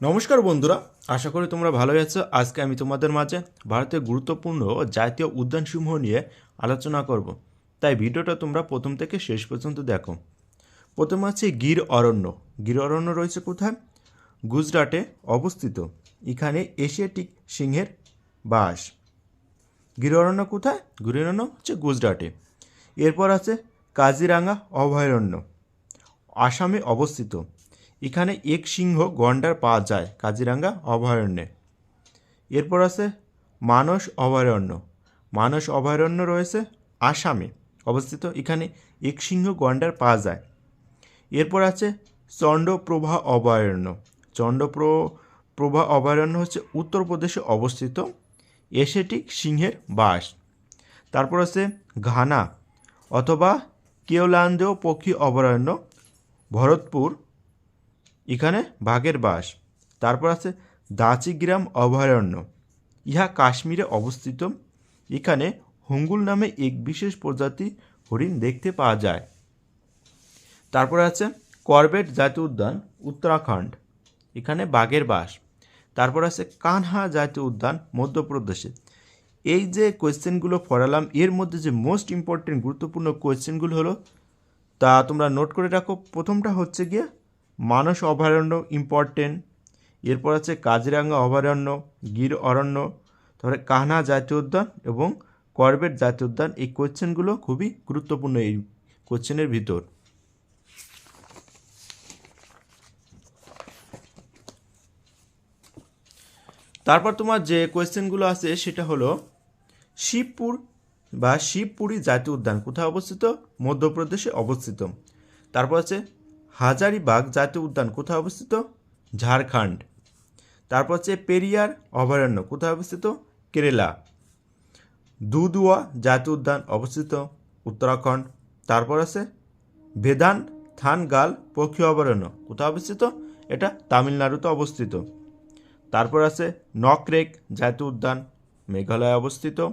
নমস্কার বন্ধুরা, আশা করি তোমরা ভালোই আছো। আজকে আমি তোমাদের মাঝে ভারতের গুরুত্বপূর্ণ জাতীয় উদ্যানসমূহ নিয়ে আলোচনা করব। তাই ভিডিওটা তোমরা প্রথম থেকে শেষ পর্যন্ত দেখো। প্রথম আছে গির অরণ্য। গির অরণ্য রয়েছে কোথায়? গুজরাটে অবস্থিত। এখানে এশিয়াটিক সিংহের বাস। গির অরণ্য কোথায়? গির অরণ্য হচ্ছে গুজরাটে। এরপর আছে কাজিরাঙ্গা অভয়ারণ্য। আসামে অবস্থিত। এখানে এক সিংহ গন্ডার পাওয়া যায়, কাজিরাঙ্গা অভয়ারণ্যে। এরপর আছে মানস অভয়ারণ্য। মানস অভয়ারণ্য রয়েছে আসামে। অবস্থিত এখানে এক সিংহ গন্ডার পাওয়া যায়। এরপর আছে চণ্ডপ্রভা অভয়ারণ্য। চণ্ডপ্র প্রভা অভয়ারণ্য হচ্ছে উত্তরপ্রদেশে অবস্থিত এশিয়াটিক সিংহের বাস। তারপর আছে ঘানা অথবা কেওলান্দেও পক্ষী অভয়ারণ্য, ভরতপুর এখানে বাঘের বাস। তারপর আছে দাচিগ্রাম অভয়ারণ্য। ইহা কাশ্মীরে অবস্থিত। এখানে হুঙ্গুল নামে এক বিশেষ প্রজাতি হরিণ দেখতে পাওয়া যায়। তারপর আছে করবেট জাতীয় উদ্যান, উত্তরাখণ্ড। এখানে বাঘের বাস। তারপর আছে কানহা জাতীয় উদ্যান, মধ্যপ্রদেশে। এই যে কোয়েশ্চেনগুলো পড়ালাম এর মধ্যে যে মোস্ট ইম্পর্টেন্ট গুরুত্বপূর্ণ কোয়েশ্চেনগুলো হলো, তা তোমরা নোট করে রাখো। প্রথমটা হচ্ছে গিয়ে মানস অভয়ারণ্য ইম্পর্টেন্ট এরপর আছে কাজিরাঙ্গা অভয়ারণ্য, গির অরণ্য, তারপরে কাহনা জাতীয় উদ্যান এবং করবেট জাতীয় উদ্যান, এই কোয়েশ্চেনগুলো খুবই গুরুত্বপূর্ণ এই কোয়েশ্চেনের ভিতর। তারপর তোমার যে কোয়েশ্চেনগুলো আছে সেটা হলো শিবপুর বা শিবপুরী জাতীয় উদ্যান, কোথায় অবস্থিত? মধ্যপ্রদেশে অবস্থিত। তারপর আছে হাজারিবাগ জাতীয় উদ্যান কোথায় অবস্থিত? ঝাড়খণ্ড। তারপর আছে পেরিয়ার, অভয়ারণ্য কোথায় অবস্থিত? কেরালা। দুদুয়া জাতীয় উদ্যান অবস্থিত, উত্তরাখণ্ড। তারপর আছে ভেদান থানগাল পক্ষী অভয়ারণ্য কোথায় অবস্থিত? এটা তামিলনাড়ুতে অবস্থিত। তারপর আছে নকরেক জাতীয় উদ্যান মেঘালয়ে অবস্থিত।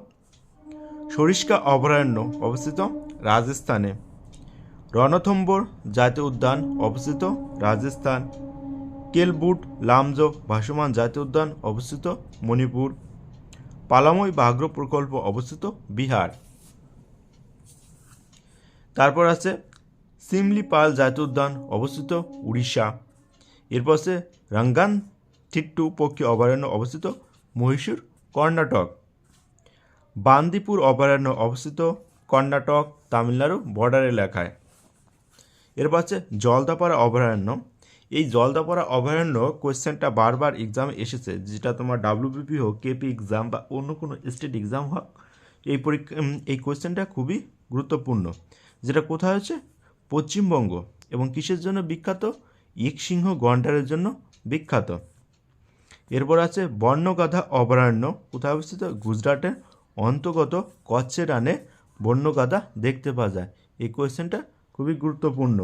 সরিষ্কা অভয়ারণ্য অবস্থিত, রাজস্থানে। রণথম্বর জাতীয় উদ্যান অবস্থিত রাজস্থান। কেলবুট, লামজো, ভাসমান জাতীয় উদ্যান অবস্থিত মণিপুর। পালামই ব্যাঘ্র প্রকল্প অবস্থিত বিহার। তারপর আছে সিমলিপাল জাতীয় উদ্যান অবস্থিত উড়িষ্যা। এরপর আছে রঙ্গান থিট্টু পক্ষী অভয়ারণ্য অবস্থিত মহীশূর, কর্ণাটক। বান্দিপুর অভয়ারণ্য অবস্থিত কর্ণাটক, তামিলনাড়ু বর্ডার এলাকায়। এরপর আছে জলদাপাড়া অভয়ারণ্য। এই জলদাপাড়া অভয়ারণ্য কোয়েশ্চেনটা বারবার এক্সামে এসেছে, যেটা তোমার ডাব্লিউবিপি হোক কেপি এক্সাম বা অন্য কোনো স্টেট এক্সাম হোক, এই পরীক্ষা এই কোয়েশ্চেনটা খুবই গুরুত্বপূর্ণ, যেটা কোথায় হচ্ছে? পশ্চিমবঙ্গ, এবং কিসের জন্য বিখ্যাত? ইক সিংহ গন্ডারের জন্য বিখ্যাত। এরপর আছে বন্যগাধা অভয়ারণ্য, কোথায় অবস্থিত? গুজরাটের অন্তর্গত কচ্ছে রানে বন্যগাধা দেখতে পাওয়া যায়। এই কোয়েশ্চেনটা খুবই গুরুত্বপূর্ণ।